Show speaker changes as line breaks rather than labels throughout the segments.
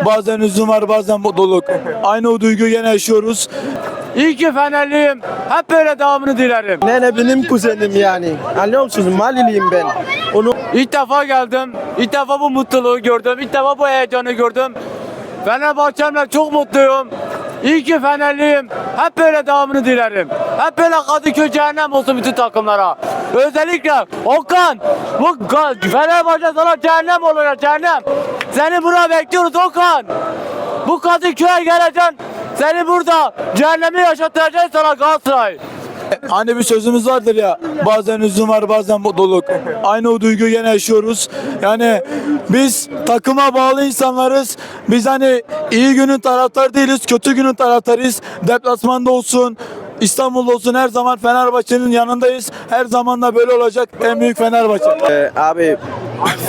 Bazen üzüm var bazen mutluluk. Aynı o duyguyu yine yaşıyoruz.
İyi ki Fenerliyim. Hep böyle devamını dilerim.
Nene benim kuzenim yani. Anlıyor musunuz? Maliliyim ben. Onu
İlk defa geldim. İlk defa bu mutluluğu gördüm. İlk defa bu heyecanı gördüm. Fenerbahçemle çok mutluyum. İyi ki Fenerliyim. Hep böyle devamını dilerim. Hep böyle Kadıköy cehennem olsun bütün takımlara. Özellikle Okan. Bu Fenerbahçe sana cehennem olacak cehennem. Seni buraya bekliyoruz Okan. Bu Kadıköy'e geleceksin. Seni burada cehennemi yaşatacağız sana Galatasaray.
Hani bir sözümüz vardır ya bazen üzüm var bazen mutluluk. Aynı o duyguyu yine yaşıyoruz. Yani biz takıma bağlı insanlarız. Biz hani iyi günün taraftarı değiliz, kötü günün taraftarıyız. Deplasmanda olsun, İstanbul'da olsun her zaman Fenerbahçe'nin yanındayız. Her zaman da böyle olacak. En büyük Fenerbahçe.
Ee, abi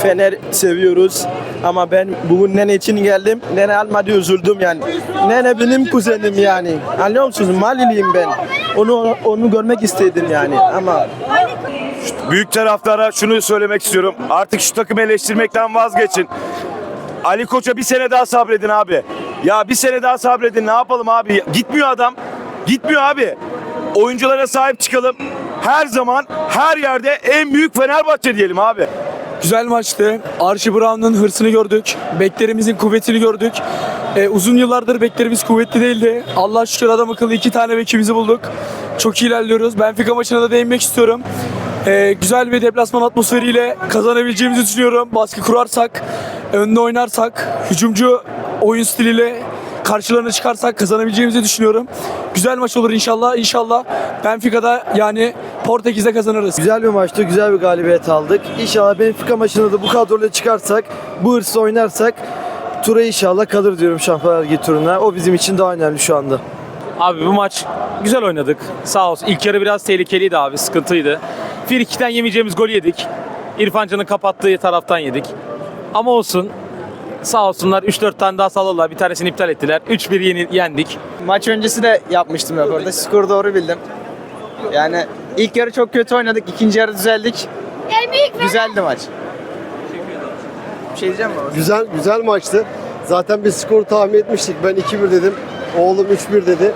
Fener seviyoruz ama ben bugün Nene için geldim. Nene almadı üzüldüm yani. Nene benim kuzenim yani. Anlıyor musunuz? Maliliyim ben. Onu onu görmek istedim yani ama
Büyük taraftara şunu söylemek istiyorum. Artık şu takımı eleştirmekten vazgeçin. Ali Koç'a bir sene daha sabredin abi. Ya bir sene daha sabredin ne yapalım abi. Gitmiyor adam. Gitmiyor abi. Oyunculara sahip çıkalım. Her zaman her yerde en büyük Fenerbahçe diyelim abi.
Güzel maçtı. Archie Brown'un hırsını gördük. Beklerimizin kuvvetini gördük. Ee, uzun yıllardır beklerimiz kuvvetli değildi. Allah şükür adam akıllı iki tane bekimizi bulduk. Çok iyi ilerliyoruz. Benfica maçına da değinmek istiyorum. Ee, güzel bir deplasman atmosferiyle kazanabileceğimizi düşünüyorum. Baskı kurarsak, önde oynarsak, hücumcu oyun stiliyle karşılarına çıkarsak kazanabileceğimizi düşünüyorum. Güzel maç olur inşallah. İnşallah Benfica'da yani Portekiz'de kazanırız.
güzel bir maçtı. Güzel bir galibiyet aldık. İnşallah Benfica maçında da bu kadroyla çıkarsak, bu hırsla oynarsak tura inşallah kalır diyorum Şampiyonlar Ligi turuna. O bizim için daha önemli şu anda.
Abi bu maç güzel oynadık. Sağ olsun. İlk yarı biraz tehlikeliydi abi. Sıkıntıydı. Frikik'ten yemeyeceğimiz golü yedik. İrfan Can'ın kapattığı taraftan yedik. Ama olsun. Sağ olsunlar 3-4 tane daha salırlar. Bir tanesini iptal ettiler. 3-1 yeni, yendik.
Maç öncesi de yapmıştım raporda. Skoru doğru bildim. Yani ilk yarı çok kötü oynadık. ikinci yarı düzeldik. Güzeldi maç. Bir şey diyeceğim mi?
Güzel güzel maçtı. Zaten bir skoru tahmin etmiştik. Ben 2-1 dedim. Oğlum 3-1 dedi.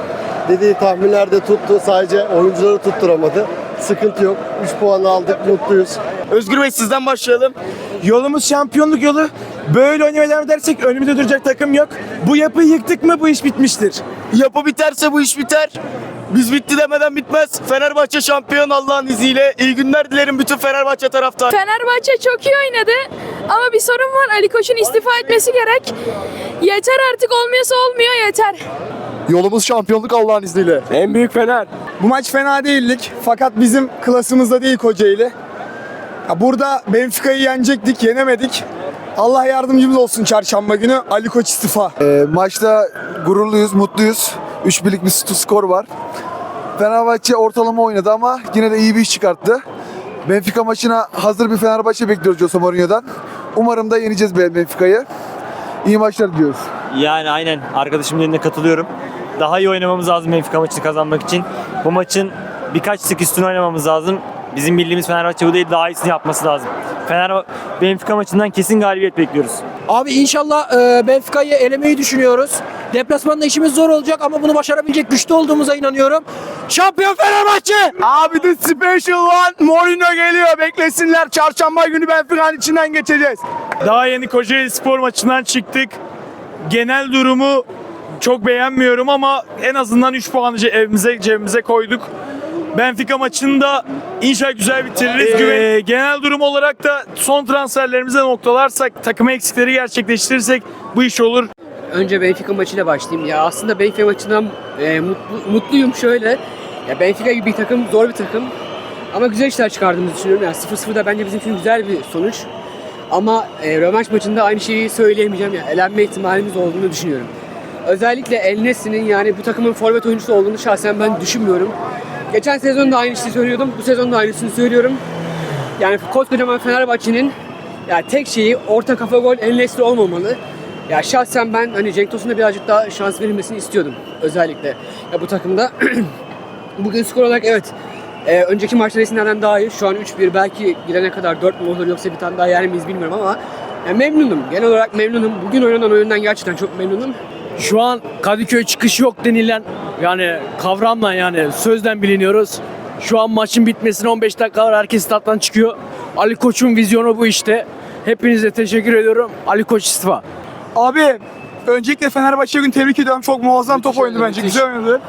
Dediği tahminlerde tuttu. Sadece oyuncuları tutturamadı. Sıkıntı yok. 3 puan aldık. Mutluyuz.
Özgür Bey sizden başlayalım. Yolumuz şampiyonluk yolu. Böyle oynamaya devam edersek önümüzde duracak takım yok. Bu yapıyı yıktık mı bu iş bitmiştir. Yapı biterse bu iş biter. Biz bitti demeden bitmez. Fenerbahçe şampiyon Allah'ın izniyle. İyi günler dilerim bütün Fenerbahçe taraftar.
Fenerbahçe çok iyi oynadı ama bir sorun var. Ali Koç'un istifa etmesi gerek. Yeter artık olmuyorsa olmuyor yeter.
Yolumuz şampiyonluk Allah'ın izniyle.
En büyük Fener.
Bu maç fena değildik fakat bizim klasımızda değil Kocaeli. Ya burada Benfica'yı yenecektik, yenemedik. Allah yardımcımız olsun çarşamba günü. Ali Koç istifa.
Ee, maçta gururluyuz, mutluyuz. 3 birlik bir skor var. Fenerbahçe ortalama oynadı ama yine de iyi bir iş çıkarttı. Benfica maçına hazır bir Fenerbahçe bekliyoruz Jose Mourinho'dan. Umarım da yeneceğiz Benfica'yı. İyi maçlar diliyoruz.
Yani aynen arkadaşımın eline katılıyorum. Daha iyi oynamamız lazım Benfica maçını kazanmak için. Bu maçın birkaç sık üstüne oynamamız lazım. Bizim bildiğimiz Fenerbahçe bu değil daha iyisini yapması lazım. Fener Benfica maçından kesin galibiyet bekliyoruz.
Abi inşallah e, Benfica'yı elemeyi düşünüyoruz. Deplasmanda işimiz zor olacak ama bunu başarabilecek güçlü olduğumuza inanıyorum. Şampiyon Fenerbahçe!
Abi the special one Mourinho geliyor. Beklesinler. Çarşamba günü Benfica'nın içinden geçeceğiz.
Daha yeni Kocaeli Spor maçından çıktık. Genel durumu çok beğenmiyorum ama en azından 3 puanı evimize cebimize koyduk. Benfica maçında inşallah güzel bitiririz. Güven- genel durum olarak da son transferlerimize noktalarsak, takım eksikleri gerçekleştirirsek bu iş olur.
Önce Benfica maçıyla başlayayım. Ya aslında Benfica maçından e, mutlu, mutluyum şöyle. Ya Benfica gibi bir takım, zor bir takım. Ama güzel işler çıkardığımızı düşünüyorum. Yani 0-0 da bence bizim için güzel bir sonuç. Ama e, rövanş maçında aynı şeyi söyleyemeyeceğim. Ya elenme ihtimalimiz olduğunu düşünüyorum. Özellikle El Nesri'nin yani bu takımın forvet oyuncusu olduğunu şahsen ben düşünmüyorum. Geçen sezon da aynı şeyi söylüyordum. Bu sezon da aynısını söylüyorum. Yani koskocaman Fenerbahçe'nin ya tek şeyi orta kafa gol El Nesri olmamalı. Ya şahsen ben hani Cenk Tosun'a birazcık daha şans verilmesini istiyordum özellikle. Ya bu takımda bugün skor olarak evet e, önceki maçlar resimlerden daha iyi. Şu an 3-1 belki girene kadar 4 mu olur yoksa bir tane daha yer miyiz bilmiyorum ama
Ya memnunum. Genel olarak memnunum. Bugün oynanan oyundan gerçekten çok memnunum.
Şu an Kadıköy çıkış yok denilen yani kavramla yani sözden biliniyoruz. Şu an maçın bitmesine 15 dakika var. Herkes stat'tan çıkıyor. Ali Koç'un vizyonu bu işte. Hepinize teşekkür ediyorum. Ali Koç istifa.
Abi öncelikle Fenerbahçe gün tebrik ediyorum. Çok muazzam top oynadı bence. Güzel oynadı.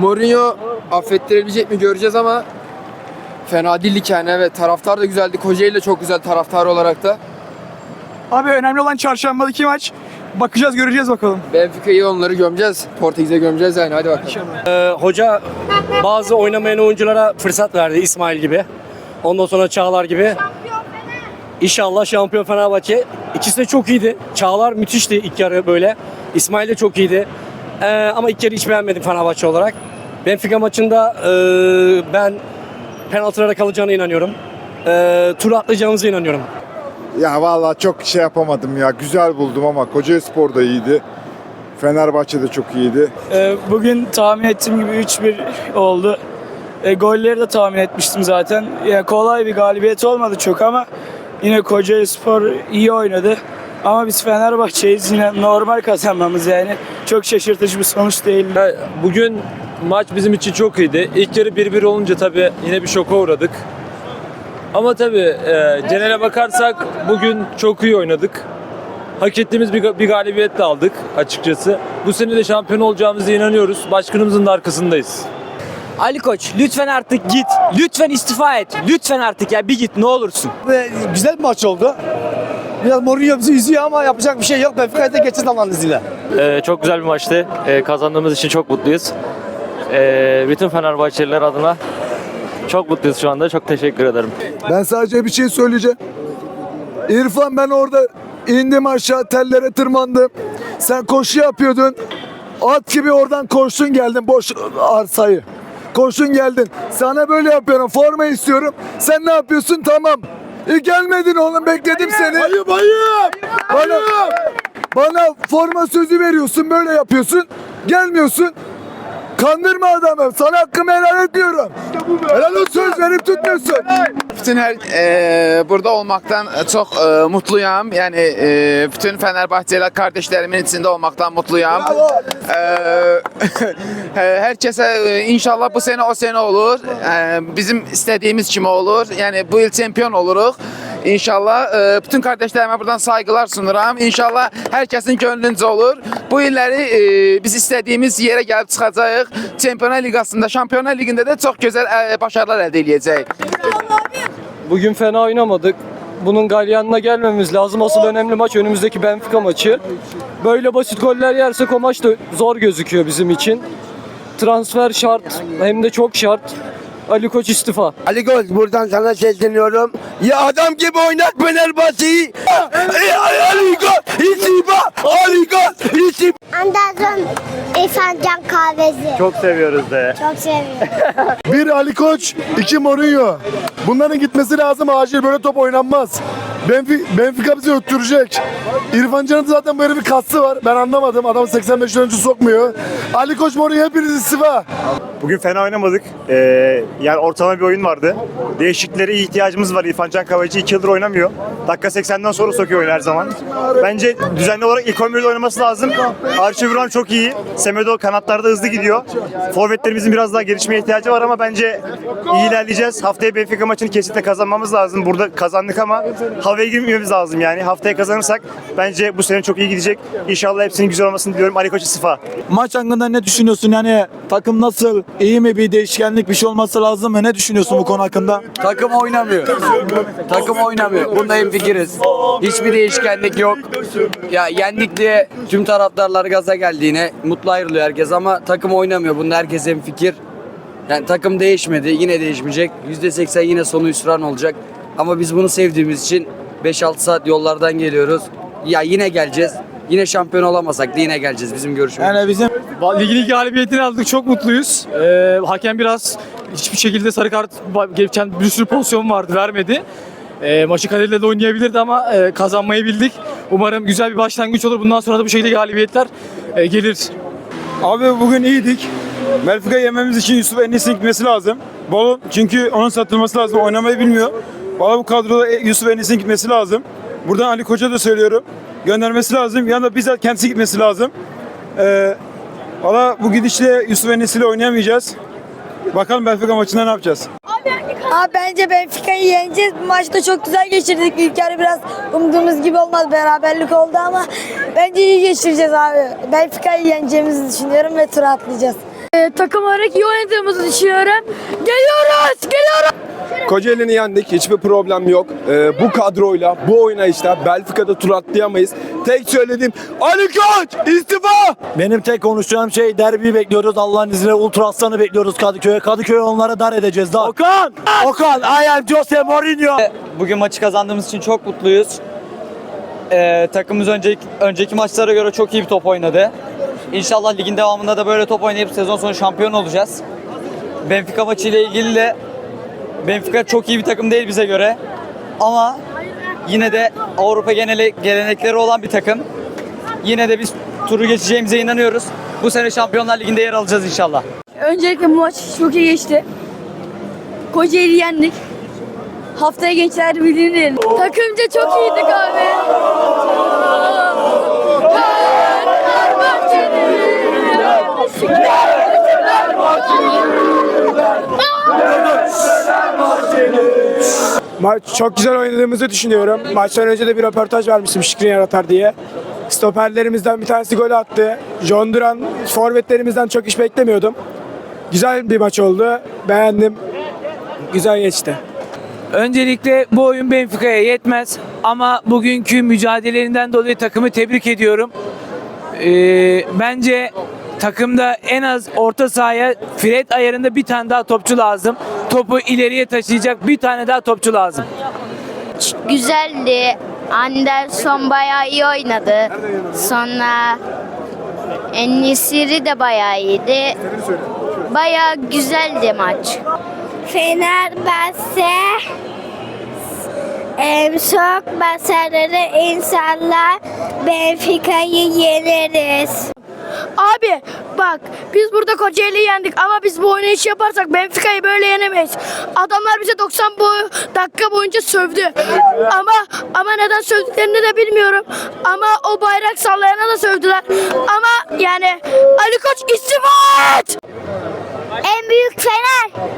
Mourinho affettirebilecek mi göreceğiz ama fena değildik yani evet. Taraftar da güzeldi. Kocaeli de çok güzel taraftar olarak da.
Abi önemli olan çarşambadaki maç. Bakacağız göreceğiz bakalım.
Benfica'yı onları gömeceğiz. Portekiz'e gömeceğiz yani hadi bakalım.
hoca bazı oynamayan oyunculara fırsat verdi İsmail gibi. Ondan sonra Çağlar gibi. İnşallah şampiyon Fenerbahçe. İkisi de çok iyiydi. Çağlar müthişti ilk yarı böyle. İsmail de çok iyiydi. Ee, ama ilk yarı hiç beğenmedim Fenerbahçe olarak. Benfica maçında e, ben penaltılara kalacağına inanıyorum. E, tur atlayacağımıza inanıyorum.
Ya vallahi çok şey yapamadım ya. Güzel buldum ama Kocaeli Spor da iyiydi. Fenerbahçe de çok iyiydi.
Ee, bugün tahmin ettiğim gibi 3-1 oldu. E, golleri de tahmin etmiştim zaten. Yani kolay bir galibiyet olmadı çok ama yine Kocaeli Spor iyi oynadı. Ama biz Fenerbahçe'yiz yine normal kazanmamız yani. Çok şaşırtıcı bir sonuç değil.
Bugün maç bizim için çok iyiydi. İlk yarı 1-1 olunca tabii yine bir şoka uğradık. Ama tabii e, genele bakarsak bugün çok iyi oynadık. Hak ettiğimiz bir, bir galibiyet de aldık açıkçası. Bu sene de şampiyon olacağımıza inanıyoruz. Başkanımızın da arkasındayız.
Ali Koç lütfen artık git. Lütfen istifa et. Lütfen artık ya bir git ne olursun.
Güzel bir maç oldu. Biraz Mourinho bizi üzüyor ama yapacak bir şey yok. Benfica'ya da geçeceğiz Allah'ın izniyle.
Ee, çok güzel bir maçtı. Ee, kazandığımız için çok mutluyuz. Ee, bütün Fenerbahçeliler adına çok mutluyuz şu anda. Çok teşekkür ederim.
Ben sadece bir şey söyleyeceğim. İrfan ben orada indim aşağı tellere tırmandım. Sen koşu yapıyordun. At gibi oradan koştun geldin boş arsayı. Koşun geldin. Sana böyle yapıyorum. Forma istiyorum. Sen ne yapıyorsun? Tamam. E gelmedin oğlum bekledim seni. Ayıp ayıp. Bana, bana forma sözü veriyorsun böyle yapıyorsun. Gelmiyorsun. Kandırma adamı. Sana hakkımı helal etmiyorum. Helal olsun. Söz verip tutmuyorsun.
Bütün her e, burada olmaktan çok e, mutluyum. Yani e, bütün Fenerbahçeli kardeşlerimin içinde olmaktan mutluyum. E, herkese e, inşallah bu sene o sene olur. E, bizim istediğimiz kimi olur. Yani bu yıl şampiyon oluruz. İnşallah e, bütün kardeşlerime buradan saygılar sunuram. İnşallah herkesin gönlünce olur. Bu illəri e, biz istediğimiz yere gelip çıkacağız. Şampiyonlar Ligasında, Şampiyonlar Liginde de çok güzel e, başarılar elde edeceğiz.
Bugün fena oynamadık. Bunun galyanına gelmemiz lazım. Asıl önemli maç önümüzdeki Benfica maçı. Böyle basit goller yersek o maç da zor gözüküyor bizim için. Transfer şart hem de çok şart. Ali Koç istifa.
Ali Koç buradan sana sesleniyorum. Ya adam gibi oynat Fenerbahçe'yi. Ali Koç istifa. Ali Koç istifa.
Anderson İrfan Can Kahvesi.
Çok seviyoruz de.
Çok seviyorum.
Bir Ali Koç, iki Mourinho. Bunların gitmesi lazım acil böyle top oynanmaz. Benfica, Benfica bizi öttürecek. İrfan Can'ın zaten böyle bir kastı var. Ben anlamadım. Adam 85 önce sokmuyor. Ali Koç Mourinho hepiniz istifa.
Bugün fena oynamadık. Ee, yani ortalama bir oyun vardı. Değişikliklere ihtiyacımız var. İrfan Can Kahveci 2 yıldır oynamıyor. Dakika 80'den sonra sokuyor oyunu her zaman. Bence düzenli olarak ilk 11'de oynaması lazım. Archie çok iyi. Semedo kanatlarda hızlı gidiyor. Forvetlerimizin biraz daha gelişmeye ihtiyacı var ama bence iyi ilerleyeceğiz. Haftaya Benfica maçını kesinlikle kazanmamız lazım. Burada kazandık ama havaya girmememiz lazım yani. Haftaya kazanırsak bence bu sene çok iyi gidecek. İnşallah hepsinin güzel olmasını diliyorum. Ali Koç istifa.
Maç hakkında ne düşünüyorsun? Yani takım nasıl? İyi mi bir değişkenlik bir şey olması lazım mı? Ne düşünüyorsun bu konu hakkında?
Takım oynamıyor. Takım oynamıyor. Bunda hemfikiriz. Hiçbir değişkenlik yok. Ya yendik diye tüm taraftarlar gaza geldi yine. Mutlu ayrılıyor herkes ama takım oynamıyor. Bunda herkes hemfikir. Yani takım değişmedi. Yine değişmeyecek. %80 yine sonu hüsran olacak. Ama biz bunu sevdiğimiz için 5-6 saat yollardan geliyoruz. Ya yine geleceğiz. Yine şampiyon olamasak da yine geleceğiz bizim görüşümüz.
Yani bizim
Ligin galibiyetini aldık. Çok mutluyuz. Ee, hakem biraz hiçbir şekilde sarı kart geçen bir sürü pozisyon vardı vermedi. Ee, maçı kaderiyle de oynayabilirdi ama e, kazanmayı bildik. Umarım güzel bir başlangıç olur. Bundan sonra da bu şekilde galibiyetler e, gelir.
Abi bugün iyiydik. Benfica yememiz için Yusuf Enes'in gitmesi lazım. Bolu çünkü onun satılması lazım. Oynamayı bilmiyor. Valla bu kadroda Yusuf Enes'in gitmesi lazım.
Buradan Ali Koç'a da söylüyorum. Göndermesi lazım. Yanında bizzat kendisi gitmesi lazım. Ee, Valla bu gidişle Yusuf Enes'iyle oynayamayacağız. Bakalım Benfica maçında ne yapacağız?
Abi bence Benfica'yı yeneceğiz. Bu maçta çok güzel geçirdik. İlk yarı biraz umduğumuz gibi olmaz. Beraberlik oldu ama bence iyi geçireceğiz abi. Benfica'yı yeneceğimizi düşünüyorum ve tura atlayacağız.
Ee, takım olarak iyi oynadığımızı düşünüyorum. Geliyoruz, geliyoruz.
Kocaeli'ni yendik. Hiçbir problem yok. Ee, bu kadroyla, bu oynayışla Belfika'da tur atlayamayız. Tek söylediğim Ali Koç istifa!
Benim tek konuşacağım şey derbi bekliyoruz. Allah'ın izniyle Ultra Aslan'ı bekliyoruz Kadıköy'e. Kadıköy'e onlara dar edeceğiz daha. Okan! Okan! I am Jose Mourinho!
Bugün maçı kazandığımız için çok mutluyuz. Ee, takımımız önceki, önceki maçlara göre çok iyi bir top oynadı. İnşallah ligin devamında da böyle top oynayıp sezon sonu şampiyon olacağız. Benfica maçı ile ilgili de Benfica çok iyi bir takım değil bize göre. Ama yine de Avrupa geneli gelenekleri olan bir takım. Yine de biz turu geçeceğimize inanıyoruz. Bu sene Şampiyonlar Ligi'nde yer alacağız inşallah.
Öncelikle bu maç çok iyi geçti. Kocaeli yendik. Haftaya gençler bilinir. Takımca çok iyiydik abi.
Maç çok güzel oynadığımızı düşünüyorum. Maçtan önce de bir röportaj vermiştim Şikrin atar diye. Stoperlerimizden bir tanesi gol attı. John Duran forvetlerimizden çok iş beklemiyordum. Güzel bir maç oldu. Beğendim. Güzel geçti.
Öncelikle bu oyun Benfica'ya yetmez ama bugünkü mücadelelerinden dolayı takımı tebrik ediyorum. Ee, bence takımda en az orta sahaya Fred ayarında bir tane daha topçu lazım. Topu ileriye taşıyacak bir tane daha topçu lazım.
Güzeldi. Anderson bayağı iyi oynadı. Sonra Enisiri de bayağı iyiydi. Bayağı güzeldi maç. Fenerbahçe em, çok başarılı insanlar Benfica'yı yeneriz.
Abi bak biz burada Kocaeli'yi yendik ama biz bu oynayışı yaparsak Benfica'yı böyle yenemeyiz. Adamlar bize 90 boy, dakika boyunca sövdü. Ama ama neden sövdüklerini de bilmiyorum. Ama o bayrak sallayana da sövdüler. Ama yani Ali Koç istifa et!
En büyük Fener.